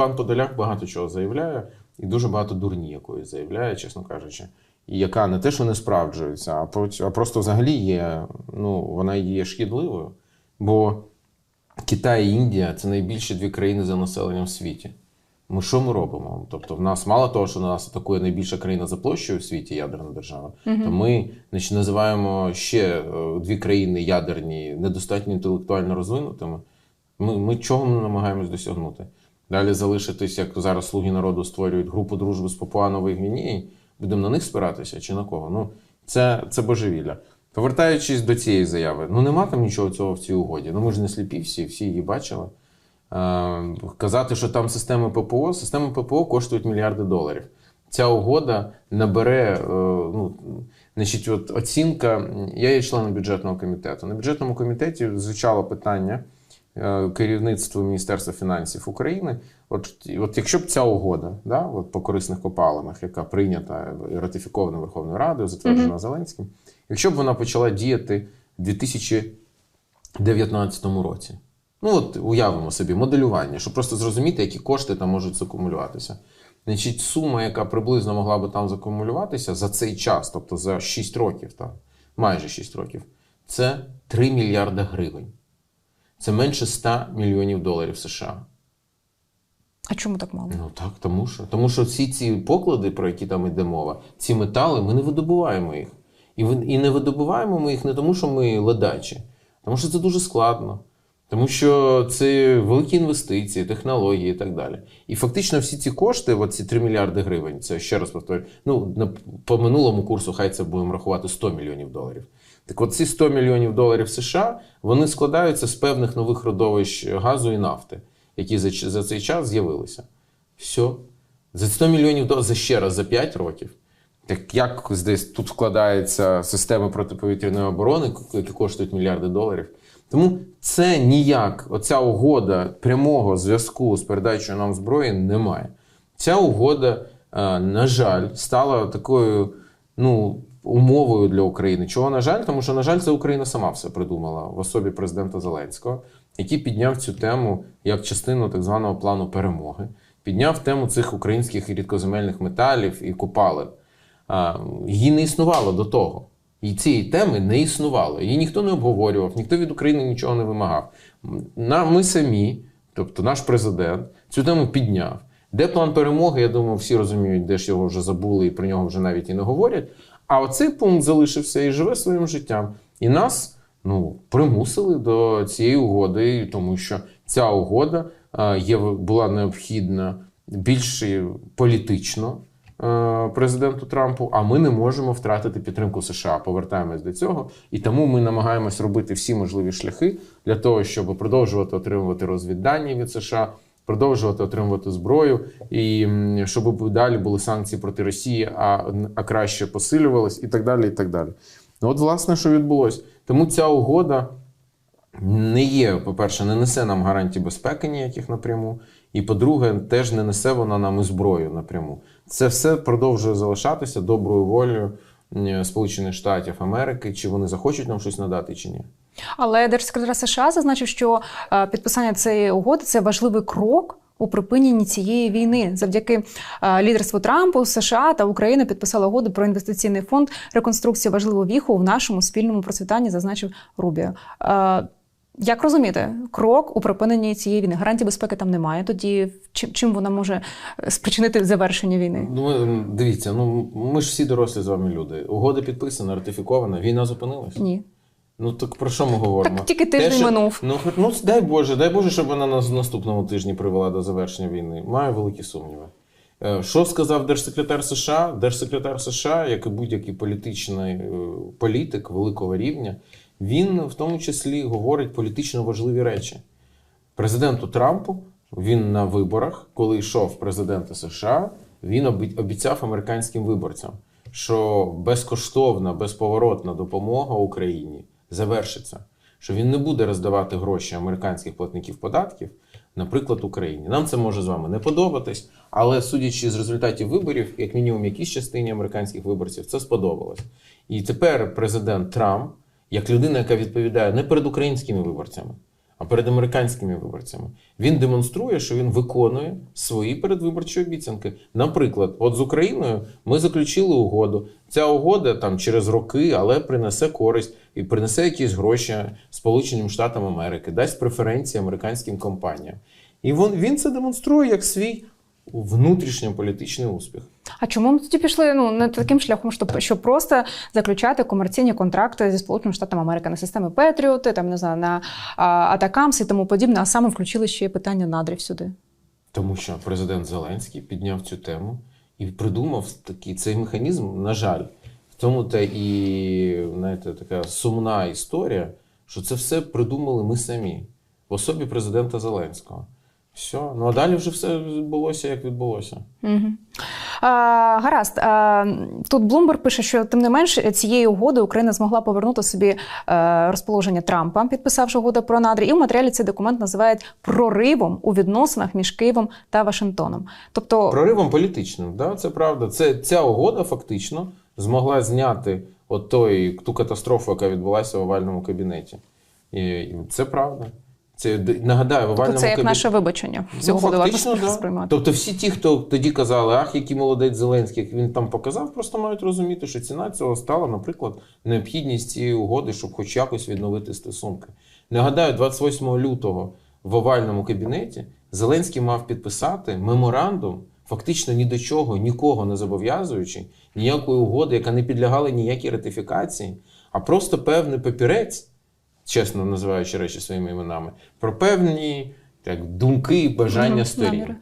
пан Подоляк багато чого заявляє, і дуже багато дурні якоїсь заявляє, чесно кажучи. І яка не те, що не справджується, а просто взагалі є, ну, вона є шкідливою. Бо Китай і Індія це найбільші дві країни за населенням в світі. Ми що ми робимо? Тобто, в нас мало того, що нас атакує найбільша країна за площею в світі ядерна держава, то ми значить, називаємо ще е, дві країни ядерні недостатньо інтелектуально розвинутими. Ми, ми чого ми намагаємось досягнути? Далі залишитись, як зараз слуги народу створюють групу дружби з Папуанової Гвінеї, будемо на них спиратися чи на кого? Ну, це, це божевілля. Повертаючись до цієї заяви, ну нема там нічого цього в цій угоді. Ну ми ж не сліпі всі, всі її бачили. Е, казати, що там системи ППО, системи ППО коштують мільярди доларів. Ця угода набере, е, ну, значить, от оцінка. Я є членом бюджетного комітету. На бюджетному комітеті звучало питання керівництву Міністерства фінансів України. От, от якщо б ця угода да, от по корисних копалинах, яка прийнята і ратифікована Верховною Радою, затверджена Зеленським, якщо б вона почала діяти в 2019 році. Ну, от уявимо собі моделювання, щоб просто зрозуміти, які кошти там можуть закумулюватися. Значить, сума, яка приблизно могла би там закумулюватися за цей час, тобто за 6 років, там, майже 6 років, це 3 мільярда гривень. Це менше 100 мільйонів доларів США. А чому так мало? Ну так, тому що. Тому що всі ці поклади, про які там йде мова, ці метали, ми не видобуваємо їх. І, і не видобуваємо ми їх не тому, що ми ледачі, тому що це дуже складно. Тому що це великі інвестиції, технології і так далі. І фактично всі ці кошти, оці 3 мільярди гривень, це ще раз повторюю, ну по минулому курсу, хай це будемо рахувати 100 мільйонів доларів. Так от ці 100 мільйонів доларів США вони складаються з певних нових родовищ газу і нафти, які за, за цей час з'явилися. Все. За 100 мільйонів доларів за ще раз за 5 років. Так як десь тут складається система протиповітряної оборони, які коштують мільярди доларів. Тому це ніяк, оця угода прямого зв'язку з передачею нам зброї немає. Ця угода, е, на жаль, стала такою ну, умовою для України. Чого, на жаль, тому що, на жаль, це Україна сама все придумала в особі президента Зеленського, який підняв цю тему як частину так званого плану перемоги, підняв тему цих українських рідкоземельних металів і копалин. А, Її не існувало до того. І цієї теми не існувало. Її ніхто не обговорював, ніхто від України нічого не вимагав. Ми самі, тобто наш президент, цю тему підняв. Де план перемоги, я думаю, всі розуміють, де ж його вже забули і про нього вже навіть і не говорять. А оцей пункт залишився і живе своїм життям. І нас ну, примусили до цієї угоди, тому що ця угода е, є, була необхідна більш політично е, президенту Трампу, а ми не можемо втратити підтримку США. Повертаємось до цього, і тому ми намагаємось робити всі можливі шляхи для того, щоб продовжувати отримувати розвіддані від США. Продовжувати отримувати зброю, і щоб далі були санкції проти Росії, а, а краще посилювались, і так далі. І так далі. Ну, от, власне, що відбулося. Тому ця угода не є, по-перше, не несе нам гарантій безпеки ніяких напряму. І по-друге, теж не несе вона нам і зброю напряму. Це все продовжує залишатися доброю волею Сполучених Штатів Америки, чи вони захочуть нам щось надати, чи ні. Але держсекретар США зазначив, що е, підписання цієї угоди це важливий крок. У припиненні цієї війни завдяки е, лідерству Трампу США та України підписали угоду про інвестиційний фонд реконструкції важливого віху в нашому спільному процвітанні, зазначив Рубіо. Е, як розуміти, крок у припиненні цієї війни? Гарантій безпеки там немає. Тоді чим, чим вона може спричинити завершення війни? Ну, дивіться, ну ми ж всі дорослі з вами люди. Угода підписана, ратифікована, війна зупинилась. Ні. Ну так про що ми говоримо? Так тільки тиждень Те, що- минув. Ну, ну дай Боже, дай Боже, щоб вона на наступному тижні привела до завершення війни. Маю великі сумніви. Е, Що сказав держсекретар США? Держсекретар США, як і будь-який політичний е, політик великого рівня, він в тому числі говорить політично важливі речі. Президенту Трампу він на виборах, коли йшов в президенти США, він обіцяв американським виборцям, що безкоштовна, безповоротна допомога Україні завершиться, що він не буде роздавати гроші американських платників податків, наприклад, Україні. Нам це може з вами не подобатись, але судячи з результатів виборів, як мінімум якійсь частині американських виборців, це сподобалось. І тепер президент Трамп, як людина, яка відповідає не перед українськими виборцями, перед американськими виборцями. Він демонструє, що він виконує свої передвиборчі обіцянки. Наприклад, от з Україною ми заключили угоду. Ця угода там через роки, але принесе користь і принесе якісь гроші Сполученим Штатам Америки, дасть преференції американським компаніям. І він, він це демонструє як свій внутрішньополітичний успіх. А чому ми тоді пішли ну не таким шляхом, щоб, щоб просто заключати комерційні контракти зі Сполученими Штатами Америки на системи Петріоти, там не знаю, на а, Атакамс і тому подібне, а саме включили ще й питання надрів сюди. Тому що президент Зеленський підняв цю тему і придумав такий цей механізм, на жаль, в тому та і знаєте, така сумна історія, що це все придумали ми самі в особі президента Зеленського. Все. Ну а далі вже все відбулося, як відбулося. Угу. А, гаразд. А, тут Блумберг пише, що тим не менш цією угодою Україна змогла повернути собі е, розположення Трампа, підписавши угоду про надрі. І в матеріалі цей документ називають проривом у відносинах між Києвом та Вашингтоном. Тобто, Проривом політичним, да, це правда. Це, ця угода фактично змогла зняти от той, ту катастрофу, яка відбулася в овальному кабінеті. І це правда. Це нагадаю, в овальному тобто це як кабінеті. наше вибачення. Цю Ну, фактично, да. сприймати. Тобто всі ті, хто тоді казали, ах, який молодець Зеленський, як він там показав, просто мають розуміти, що ціна цього стала, наприклад, необхідність цієї угоди, щоб хоч якось відновити стосунки. Нагадаю, 28 лютого в овальному кабінеті Зеленський мав підписати меморандум, фактично ні до чого, нікого не зобов'язуючи, ніякої угоди, яка не підлягала ніякій ратифікації, а просто певний папірець чесно називаючи речі своїми іменами, про певні так, думки і бажання сторін.